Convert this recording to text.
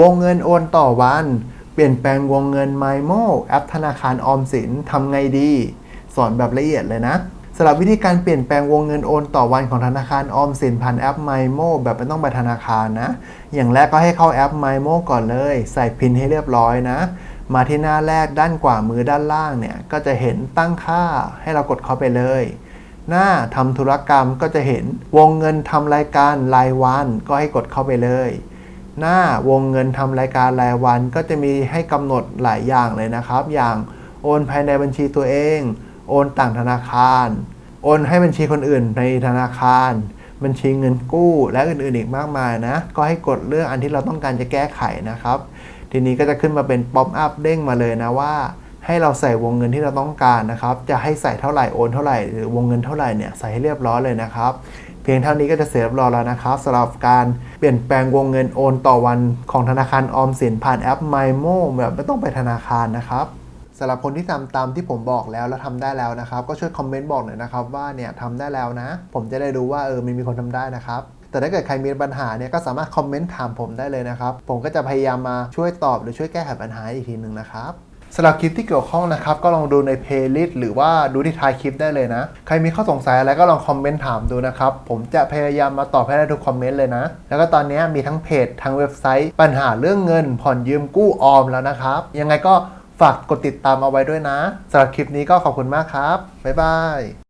วงเงินโอนต่อวัน เปลี่ยนแปลงวงเงิน m y m o แอปธนาคารออมสินทำไงดี สอนแบบละเอียดเลยนะสำหรับวิธีการเปลี่ยนแปลงวงเงินโอนต่อวันของธนาคารออมสินผ่านแอป m y m o แบบไม่ต้องไปธนาคารนะ อย่างแรกก็ให้เข้าแอป m y m o ก่อนเลย ใส่พินให้เรียบร้อยนะ มาที่หน้าแรกด้านขวามือด้านล่างเนี่ย ก็จะเห็นตั้งค่าให้เรากดเข้าไปเลย หน้าทำธุรกรรมก็จะเห็นวงเงินทำรายการรายวันก็ให้กดเข้าไปเลย หน้าวงเงินทำรายการรายวันก็จะมีให้กำหนดหลายอย่างเลยนะครับ อย่างโอนภายในบัญชีตัวเอง โอนต่างธนาคาร โอนให้บัญชีคนอื่นในธนาคาร บัญชีเงินกู้และอื่นๆอีกมากมายนะ ก็ให้กดเลือกอันที่เราต้องการจะแก้ไขนะครับ ทีนี้ก็จะขึ้นมาเป็นป๊อปอัพเด้งมาเลยนะว่า ให้เราใส่วงเงินที่เราต้องการนะครับ จะให้ใส่เท่าไหร่โอนเท่าไหร่หรือวงเงินเท่าไหร่เนี่ยใส่ให้เรียบร้อยเลยนะครับ เพียงเท่านี้ก็จะเสร็จเรียบร้อยแล้วนะครับสำหรับการเปลี่ยนแปลงวงเงินโอนต่อวันของธนาคารออมสินผ่านแอป MyMo แบบไม่ต้องไปธนาคารนะครับสำหรับคนที่ทำตามที่ผมบอกแล้วแล้วทำได้แล้วนะครับ ก็ช่วยคอมเมนต์บอกหน่อยนะครับว่าเนี่ยทำได้แล้วนะ ผมจะได้รู้ว่าเออมันมีคนทำได้นะครับแต่ถ้าเกิดใครมีปัญหาเนี่ยก็สามารถคอมเมนต์ถามผมได้เลยนะครับ ผมก็จะพยายามมาช่วยตอบหรือช่วยแก้ไขปัญหาอีกทีหนึ่งนะครับ สำหรับคลิปที่เกี่ยวข้องนะครับ ก็ลองดูในเพลย์ลิสต์หรือว่าดูที่ท้ายคลิปได้เลยนะ ใครมีข้อสงสัยอะไรก็ลองคอมเมนต์ถามดูนะครับ ผมจะพยายามมาตอบให้ได้ทุกคอมเมนต์เลยนะ แล้วก็ตอนนี้มีทั้งเพจทั้งเว็บไซต์ ปัญหาเรื่องเงิน ผ่อนยืมกู้ออมแล้วนะครับ ยังไงก็ฝากกดติดตามเอาไว้ด้วยนะสำหรับคลิปนี้ก็ขอบคุณมากครับบ๊ายบาย